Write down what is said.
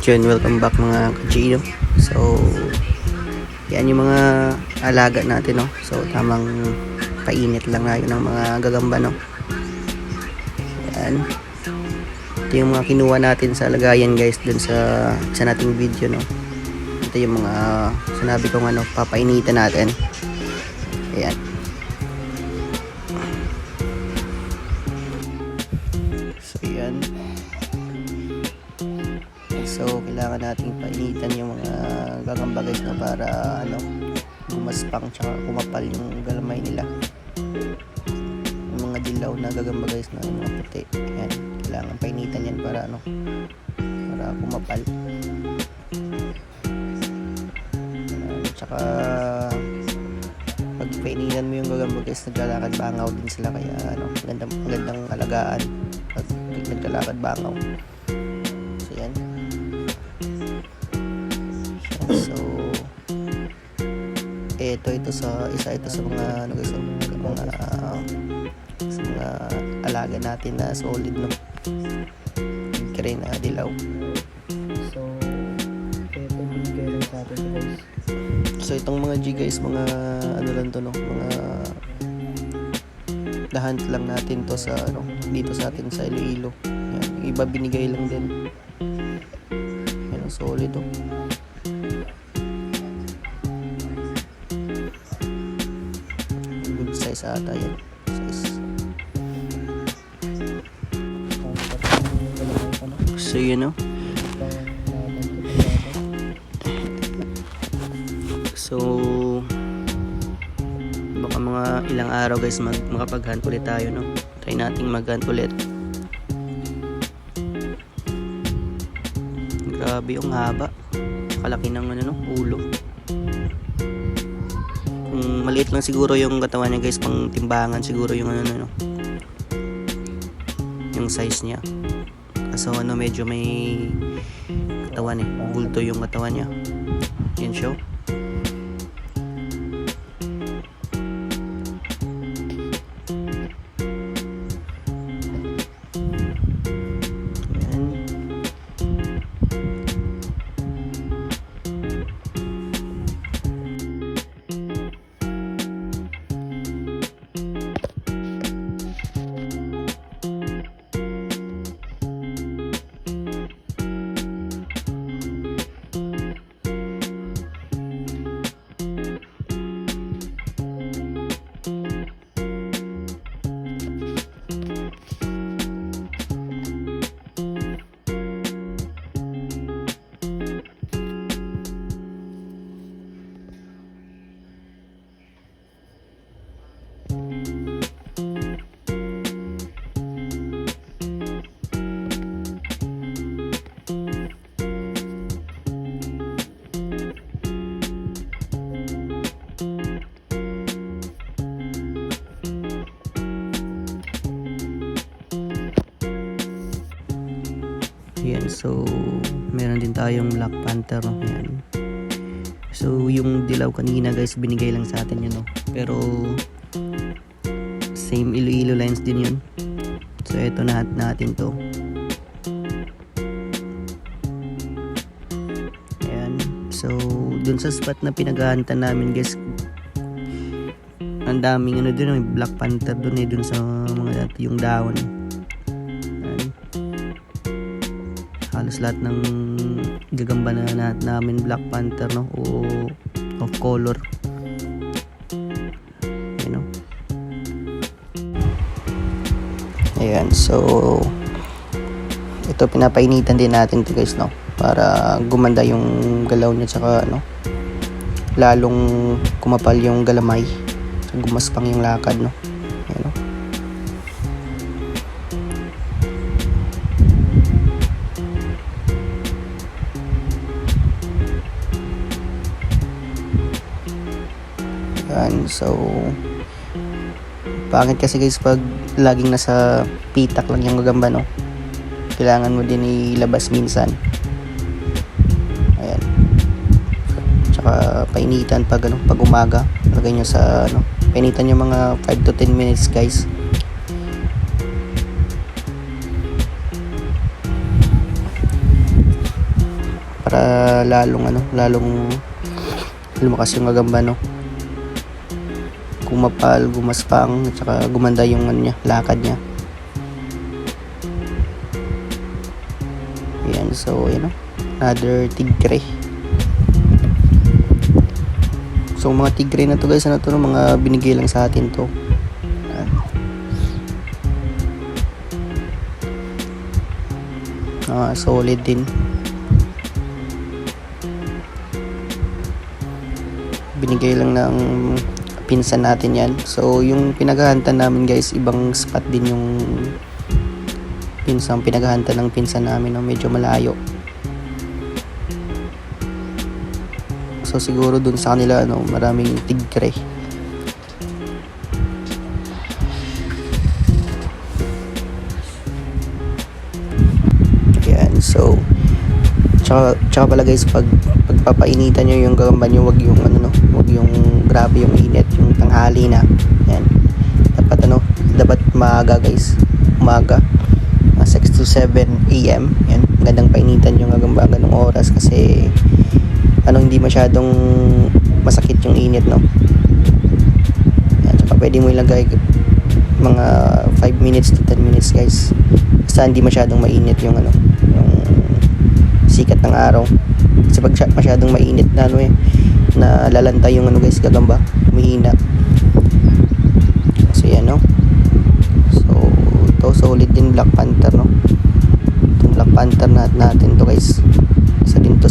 Yun, welcome back mga kachino. So, yan yung mga alaga natin, no? So, tamang painit lang yun ng mga gagamba, no? Yan. Ito yung mga kinuha natin sa lagayan, guys, dun sa isa nating video, no? Ito yung mga sinabi kong ano, papainitan natin. Ayan. Nating painitan yung mga gagamba guys na para ano, gumaspang tsaka kumapal yung galamay nila. Yung mga dilaw na gagamba guys na mga puti. Yan, kailangan painitan yan para ano, para kumapal. Yan, tsaka pag painitan mo yung gagamba guys, naglalakad bangaw din sila kaya ano, magandang, magandang alagaan pag naglalakad bangaw. Ito ito sa isa ito sa mga ano guys, sa mga sa mga alaga natin na solid no. Kaya na dilaw. So, ito bigay lang sa atin guys. So itong mga G guys, mga ano lang to no, mga lahat lang natin to sa ano, dito sa atin sa Iloilo. Yan, iba binigay lang din. Yan, solid oh. Good size ata yan. Size. So yun no. So baka mga ilang araw guys mag makapag-hunt ulit tayo no. Try nating mag-hunt ulit. Grabe yung haba. Kalaki ng ano no, ulo. Maliit lang siguro yung katawan niya guys, pang timbangan siguro yung ano no. Yung size niya. Kaso ano medyo may katawan eh. Bulto yung katawan niya. Yan siya. So meron din tayong Black Panther. Yan. So yung dilaw kanina guys, binigay lang sa atin yun. No? Pero same Iloilo lines din yun. So ito na natin to. Ayan. So dun sa spot na pinaghahantan namin guys, ang daming ano dun, may Black Panther dun eh, dun sa mga dati yung dahon. Halos lahat ng gagamba na, na namin Black Panther no? O of color. You know? Ayan so ito pinapainitan din natin to guys no? Para gumanda yung galaw niya tsaka ano lalong kumapal yung galamay. Gumaspang yung lakad no Yan, so pangit kasi guys pag laging nasa pitak lang yung gagamba no. Kailangan mo din ilabas minsan. Ayan. Tsaka painitan pag ano, pag umaga. Lagay nyo sa ano, painitan nyo mga 5 to 10 minutes guys. para lalong ano, lalong lumakas yung gagamba no. Kumapal, gumaspang, at saka gumanda yung ano niya, lakad niya. Ayan, so yun no. Another tigre. So mga tigre na to guys, ano to, mga binigay lang sa atin to. Ah, solid din. Binigay lang ng pinsan natin yan. So, yung pinaghahanta namin guys, ibang spot din yung pinsang pinaghahanta ng pinsan namin, no? medyo malayo. So, siguro dun sa kanila, no, maraming tigre. Ayan, so tsaka, tsaka pala guys pag pagpapainitan nyo yung gagamba nyo wag yung ano no tanghali yan. Dapat ano dapat maaga guys. Umaga. Uh, 6 to 7 am yan. Magandang painitan yung gagamba ganong oras kasi ano hindi masyadong masakit yung init no? Yan. Tsaka pwede mo ilagay mga 5 minutes to 10 minutes guys. Basta hindi masyadong mainit yung ano yung sikat ng araw. Kasi pag sya- masyadong mainit na ano eh na lalantay yung ano guys gagamba humihina so yan no so ito solid din Black Panther no? Itong Black Panther na natin to guys. Isa din to